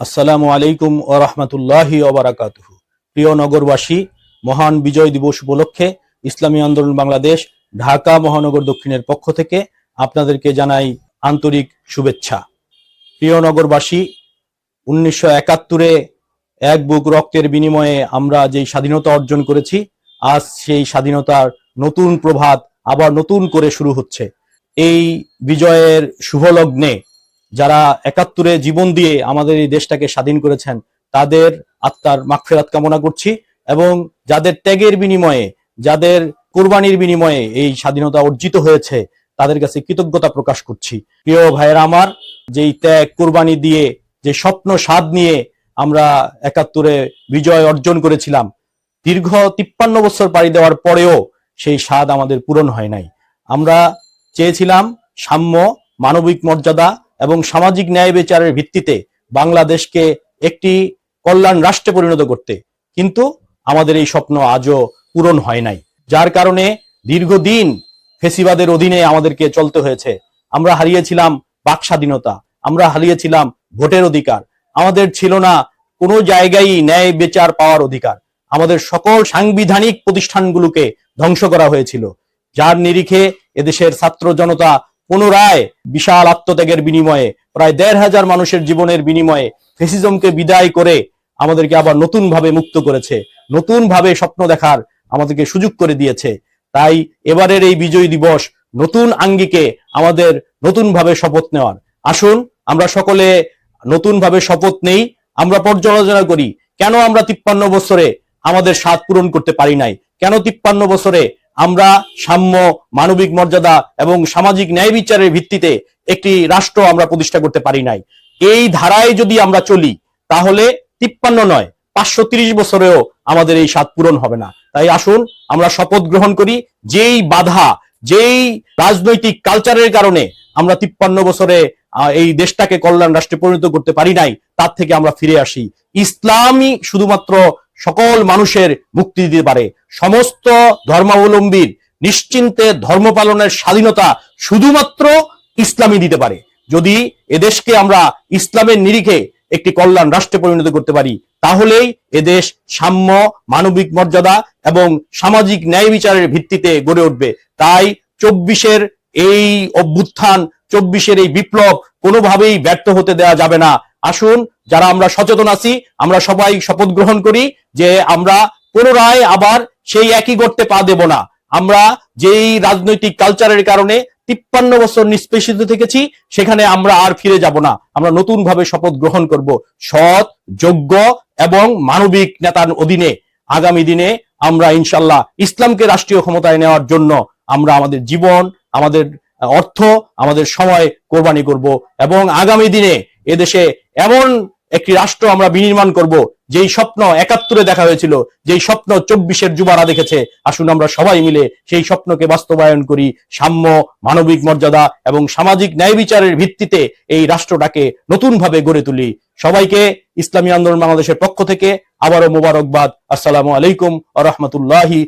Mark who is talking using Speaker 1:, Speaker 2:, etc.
Speaker 1: আসসালামু আলাইকুম ও রহমতুল্লাহি ওবরাকাতুহু প্রিয় নগরবাসী, মহান বিজয় দিবস উপলক্ষে ইসলামী আন্দোলন বাংলাদেশ ঢাকা মহানগর দক্ষিণের পক্ষ থেকে আপনাদেরকে জানাই আন্তরিক শুভেচ্ছা। প্রিয় নগরবাসী, উনিশশো একাত্তরে এক বুক রক্তের বিনিময়ে আমরা যেই স্বাধীনতা অর্জন করেছি, আজ সেই স্বাধীনতার নতুন প্রভাত আবার নতুন করে শুরু হচ্ছে। এই বিজয়ের শুভলগ্নে যারা একাত্তরে জীবন দিয়ে আমাদের এই দেশটাকে স্বাধীন করেছেন, তাদের আত্মার মাগফিরাত কামনা করছি এবং যাদের ত্যাগের বিনিময়ে, যাদের কোরবানির বিনিময়ে এই স্বাধীনতা অর্জিত হয়েছে, তাদের কাছে কৃতজ্ঞতা প্রকাশ করছি। প্রিয় ভাইয়েরা আমার, যেই ত্যাগ, কোরবানি দিয়ে, যে স্বপ্ন, স্বাদ নিয়ে আমরা একাত্তরে বিজয় অর্জন করেছিলাম, দীর্ঘ তিপ্পান্ন বছর পাড়ি দেওয়ার পরেও সেই স্বাদ আমাদের পূরণ হয় নাই। আমরা চেয়েছিলাম সাম্য, মানবিক মর্যাদা এবং সামাজিক ন্যায় বিচারের ভিত্তিতে বাংলাদেশকে একটি কল্যাণ রাষ্ট্রে পরিণত করতে কিন্তু আমাদের এই স্বপ্ন আজও পূরণ হয় নাই। যার কারণে দীর্ঘদিন ফেসিবাদের অধীনে আমাদেরকে চলতে হয়েছে। আমরা হারিয়েছিলাম বাক স্বাধীনতা, আমরা হারিয়েছিলাম ভোটের অধিকার। আমাদের ছিল না কোনো জায়গায় ন্যায় বিচার পাওয়ার অধিকার। আমাদের সকল সাংবিধানিক প্রতিষ্ঠানগুলোকে ধ্বংস করা হয়েছিল। যার নিরিখে এদেশের ছাত্র জনতা পুনরায় বিশাল আত্মত্যাগের বিনিময়ে, প্রায় দেড় হাজার মানুষের জীবনের বিনিময়ে ফেসিজমকে বিদায় করে আমাদেরকে আবার নতুন ভাবে মুক্ত করেছে নতুন ভাবে স্বপ্ন দেখার আমাদেরকে সুযোগ করে দিয়েছে। তাই এবারের এই বিজয় দিবস নতুন আঙ্গিকে আমাদের নতুন ভাবে শপথ নেওয়ার। আসুন, আমরা সকলে নতুন ভাবে শপথ নেই, আমরা পর্যালোচনা করি, কেন আমরা তিপ্পান্ন বছরে আমাদের স্বাদ পূরণ করতে পারি নাই? কেন তিপ্পান্ন বছরে আমরা সাম্য, মানবিক মর্যাদা এবং সামাজিক ন্যায় বিচারের ভিত্তিতে একটি রাষ্ট্র আমরা প্রতিষ্ঠা করতে পারি নাই। এই ধারায় যদি আমরা চলি, তাহলে তিপ্পান্ন নয়, পাঁচশো তিরিশ বছরেও আমাদের এই স্বাদ পূরণ হবে না। তাই আসুন, আমরা শপথ গ্রহণ করি, যেই বাধা, যেই রাজনৈতিক কালচারের কারণে আমরা তিপ্পান্ন বছরে এই দেশটাকে কল্যাণ রাষ্ট্রে পরিণত করতে পারি নাই, তার থেকে আমরা ফিরে আসি। ইসলামই শুধুমাত্র সকল মানুষের মুক্তি দিতে পারে। সমস্ত ধর্মাবলম্বীর নিশ্চিন্তে ধর্ম পালনের স্বাধীনতা শুধুমাত্র ইসলামই দিতে পারে। যদি এদেশকে আমরা ইসলামের নিরিখে একটি কল্যাণ রাষ্ট্রে পরিণত করতে পারি, তাহলেই এদেশ সাম্য, মানবিক মর্যাদা এবং সামাজিক ন্যায় বিচারের ভিত্তিতে গড়ে উঠবে। তাই চব্বিশের এই অভ্যুত্থান, চব্বিশের এই বিপ্লব কোনোভাবেই ব্যর্থ হতে দেওয়া যাবে না। আসুন, যারা আমরা সচেতন আছি, আমরা সবাই শপথ গ্রহণ করি যে আমরা পুনরায় আবার সেই একই গর্তে পা দেব না। আমরা যেই রাজনৈতিক কালচারের কারণে তিপ্পান্ন বছর নিষ্পেষিত থেকেছি, সেখানে আমরা আর ফিরে যাব না। আমরা নতুন ভাবে শপথ গ্রহণ করব সৎ, যোগ্য এবং মানবিক নেতার অধীনে। আগামী দিনে আমরা ইনশাল্লাহ ইসলামকে রাষ্ট্রীয় ক্ষমতায় নেওয়ার জন্য আমরা আমাদের জীবন, আমাদের অর্থ, আমাদের সময় কোরবানি করব এবং আগামী দিনে এদেশে এমন একটি রাষ্ট্র আমরা বিনির্মাণ করব। যেই স্বপ্ন একাত্তরে দেখা হয়েছিল, যেই স্বপ্ন চব্বিশের যুবারা দেখেছে, আসুন আমরা সবাই মিলে সেই স্বপ্নকে বাস্তবায়ন করি। সাম্য, মানবিক মর্যাদা এবং সামাজিক ন্যায় বিচারের ভিত্তিতে এই রাষ্ট্রটাকে নতুনভাবে গড়ে তুলি। সবাইকে ইসলামী আন্দোলন বাংলাদেশের পক্ষ থেকে আবারও মোবারকবাদ। আসসালামু আলাইকুম আ রহমতুল্লাহি